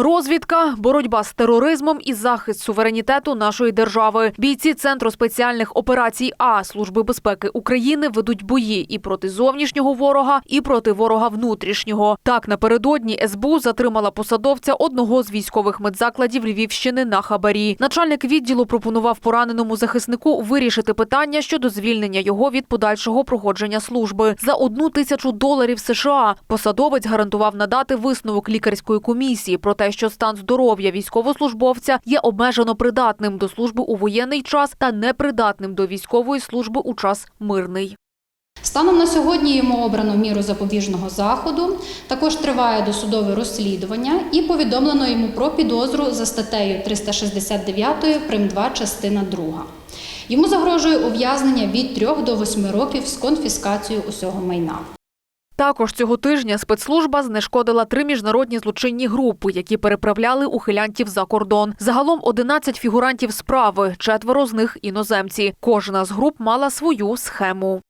Розвідка, боротьба з тероризмом і захист суверенітету нашої держави. Бійці Центру спеціальних операцій А Служби безпеки України ведуть бої і проти зовнішнього ворога, і проти ворога внутрішнього. Так напередодні СБУ затримала посадовця одного з військових медзакладів Львівщини на хабарі. Начальник відділу пропонував пораненому захиснику вирішити питання щодо звільнення його від подальшого проходження служби за одну тисячу доларів США. Посадовець гарантував надати висновок лікарської комісії про те, що стан здоров'я військовослужбовця є обмежено придатним до служби у воєнний час та непридатним до військової служби у час мирний. Станом на сьогодні йому обрано міру запобіжного заходу. Також триває досудове розслідування і повідомлено йому про підозру за статтею 369 прим. 2 частина 2. Йому загрожує ув'язнення від 3 до 8 років з конфіскацією усього майна. Також цього тижня спецслужба знешкодила три міжнародні злочинні групи, які переправляли ухилянтів за кордон. Загалом 11 фігурантів справи, четверо з них іноземці. Кожна з груп мала свою схему.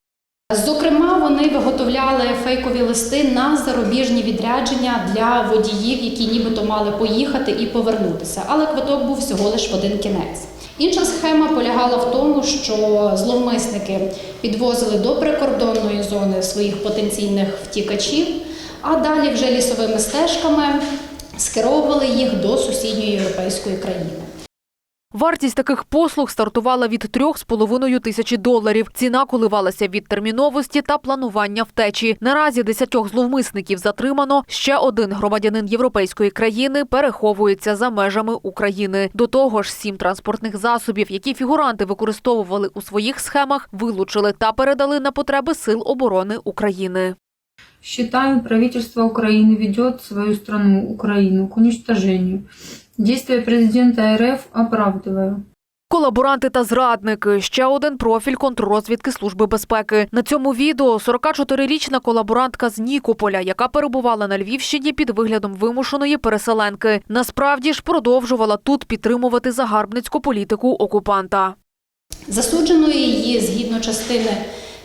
Зокрема, вони виготовляли фейкові листи на зарубіжні відрядження для водіїв, які нібито мали поїхати і повернутися, але квиток був всього лиш в один кінець. Інша схема полягала в тому, що зловмисники підвозили до прикордонної зони своїх потенційних втікачів, а далі вже лісовими стежками скеровували їх до сусідньої європейської країни. Вартість таких послуг стартувала від 3,5 тисячі доларів. Ціна коливалася від терміновості та планування втечі. Наразі десятьох зловмисників затримано. Ще один громадянин європейської країни переховується за межами України. До того ж, сім транспортних засобів, які фігуранти використовували у своїх схемах, вилучили та передали на потреби сил оборони України. Считаю, правительство Украины ведет свою страну, Украину, к уничтожению. Действия президента РФ оправдываю. Колаборанти та зрадники ще один профіль контррозвідки служби безпеки. На цьому відео 44-річна колаборантка з Нікополя, яка перебувала на Львівщині під виглядом вимушеної переселенки. Насправді ж продовжувала тут підтримувати загарбницьку політику окупанта. Засудженою її згідно частини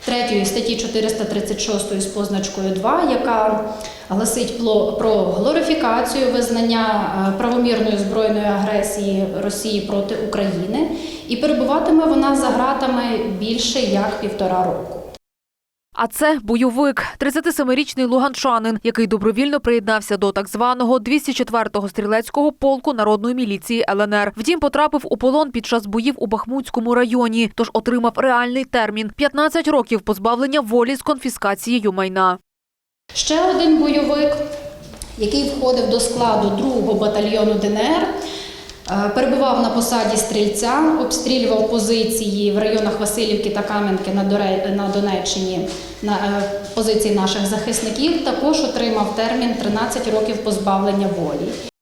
3 статті 436 з позначкою 2, яка гласить про глорифікацію визнання е, правомірної збройної агресії Росії проти України, і перебуватиме вона за ґратами більше як півтора року. А це бойовик, 37-річний луганчанин, який добровільно приєднався до так званого 204-го стрілецького полку народної міліції ЛНР. Втім, потрапив у полон під час боїв у Бахмутському районі, тож отримав реальний термін – 15 років позбавлення волі з конфіскацією майна. Ще один бойовик, який входив до складу 2-го батальйону ДНР, перебував на посаді стрільця, обстрілював позиції в районах Васильівки та Кам'янки на Донеччині на е, позиції наших захисників. Також отримав термін 13 років позбавлення волі.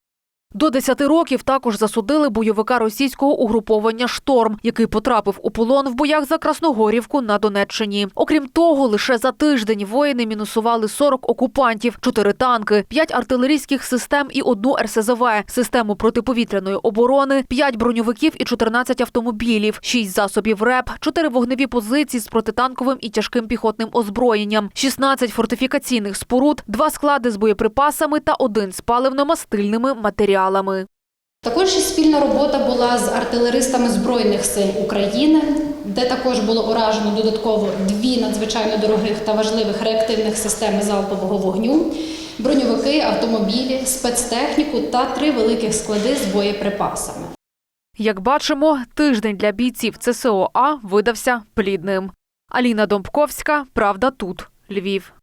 До 10 років також засудили бойовика російського угруповання «Шторм», який потрапив у полон в боях за Красногорівку на Донеччині. Окрім того, лише за тиждень воїни мінусували 40 окупантів, 4 танки, 5 артилерійських систем і одну РСЗВ, систему протиповітряної оборони, 5 броньовиків і 14 автомобілів, 6 засобів РЕП, 4 вогневі позиції з протитанковим і тяжким піхотним озброєнням, 16 фортифікаційних споруд, 2 склади з боєприпасами та один з паливно-мастильними матеріалами. Також і спільна робота була з артилеристами Збройних сил України, де також було уражено додатково дві надзвичайно дорогих та важливих реактивних системи залпового вогню, броньовики, автомобілі, спецтехніку та три великих склади з боєприпасами. Як бачимо, тиждень для бійців ЦСОА видався плідним. Аліна Домбковська, Правда тут, Львів.